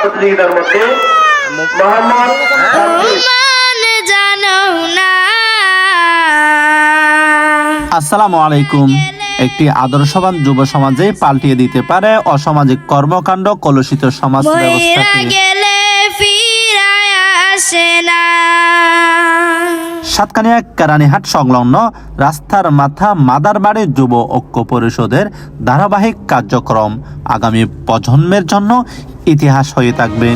প্রতিযোগিতার মধ্যে মোহাম্মদ মান আসসালামু আলাইকুম। একটি আদর্শবান যুব সমাজে পাল্টিয়ে দিতে পারে অসামাজিক কর্মকাণ্ড কলুষিত সমাজ ব্যবস্থাকে। না। সাতকানিয়া কেরানীহাট সংলগ্ন রাস্তার মাথা মাদারবাড়ি যুব ঐক্য পরিষদের ধারাবাহিক কার্যক্রম আগামী প্রজন্মের জন্য ইতিহাস হয়ে থাকবে।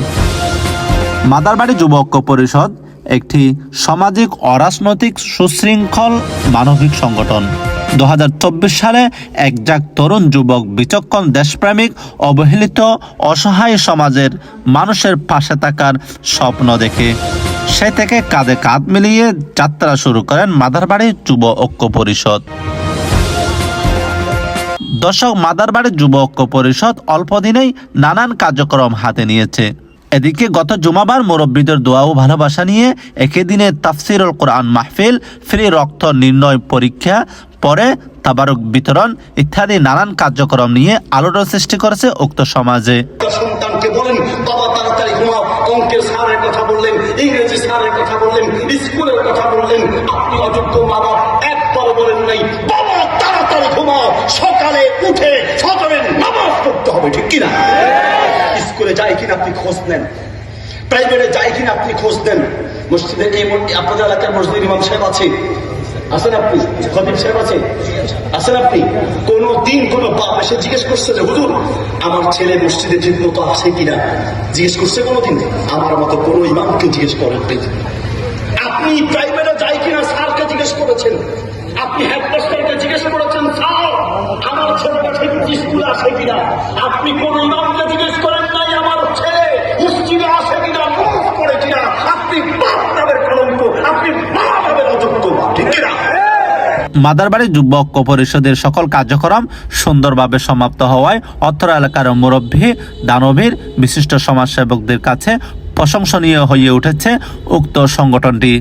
মাদারবাড়ি যুব ঐক্য পরিষদ একটি সামাজিক, অরাজনৈতিক, সুশৃঙ্খল, মানবিক সংগঠন। দু হাজার চব্বিশ সালে একজাক তরুণ যুবক বিচক্ষণ দেশপ্রেমিক, অবহেলিত, অসহায় সমাজের মানুষের পাশে থাকার স্বপ্ন দেখে। সে থেকে কাঁধে কাঁধ মিলিয়ে যাত্রা শুরু করেন মাদারবাড়ি যুব ঐক্য পরিষদ। দর্শক মাদারবাড়ি যুব ঐক্য পরিষদ অল্প দিনেই নানান কার্যক্রম হাতে নিয়েছে। এদিকে গত জুমাবার মুরব্বীদের দোয়া ও ভালোবাসা নিয়ে একই দিনে তাফসিরুল কোরআন মাহফিল, ফ্রি রক্ত নির্ণয় পরীক্ষা, পরে তাবারক বিতরণ ইত্যাদি নানান কার্যক্রম নিয়ে আলোড়ন সৃষ্টি করেছে উক্ত সমাজে। কথা বললেন, ইংরেজি স্যারের কথা বললেন, স্কুলের কথা বললেন, আপনি অযোগ্য মা বাবা একবার বলেন নাই বাবা তাড়াতাড়ি ঘুমাও সকালে উঠে সকালে নামাজ পড়তে হবে ঠিক কিনা? স্কুলে যায় কিনা আপনি খোঁজ নেন। প্রাইভেটে যায় কিনা আপনি খোঁজ নেন। মসজিদে এই আপনাদের এলাকার মসজিদের ইমাম সাহেব আছে। আছেন আপনি? খতিব সাহেব আছে? আছেন আপনি? কোন দিন কোন বাপ এসে জিজ্ঞেস করছে যে হুজুর আমার ছেলে মসজিদে ঠিক মতো আছে কিনা? জিজ্ঞেস করছে কোনোদিন আমার মতো কোনো ইমামকে জিজ্ঞেস করেন নাই। আপনি প্রাইভেটে যাই কিনা স্যারকে জিজ্ঞেস করেছেন আপনি হেডমাস্টারকে জিজ্ঞেস করেছেন স্যার আমার ছেলেটা ঠিক স্কুলে আসে কিনা আপনি কোন ইমামকে জিজ্ঞেস করেন নাই আমার ছেলে মসজিদে আসে কিনা নামাজ পড়ে কিনা আপনি বাপ নামের কলঙ্ক আপনি মা নামের অযোগ্য মা, ঠিক কিনা মাদারবাড়ি যুবক পরিষদের সকল কার্যক্রম সুন্দরভাবে সমাপ্ত হওয়ায় অত্র এলাকার মুরব্বী, দানবীর, বিশিষ্ট সমাজসেবকদের কাছে প্রশংসনীয় হয়ে উঠেছে উক্ত সংগঠনটি।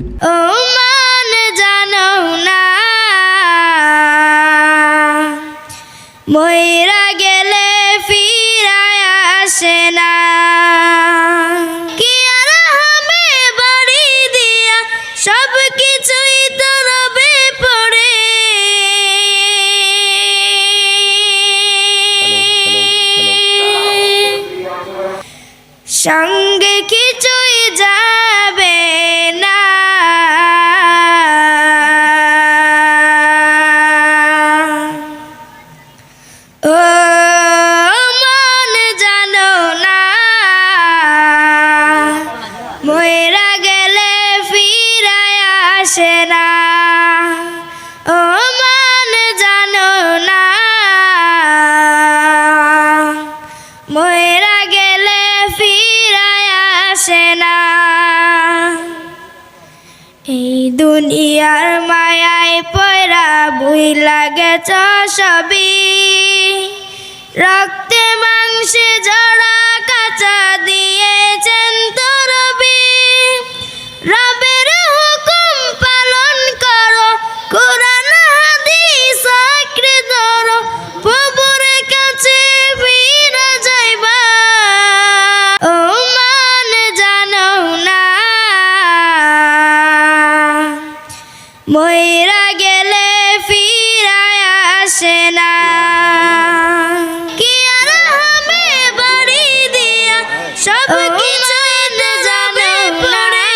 সঙ্গে কিছুই যাবে। এই দুনিয়ার মায়ায় পয়রা বই লাগে সবই। রক্তে মাংসে জড়া কাঁচা দিয়েছেন ময়রা গেলে ফিরায় আসে না। কি আর হবে বাড়ি দিয়া? সব কিছু জানে পড়ে।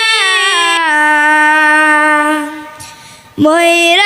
ময়রা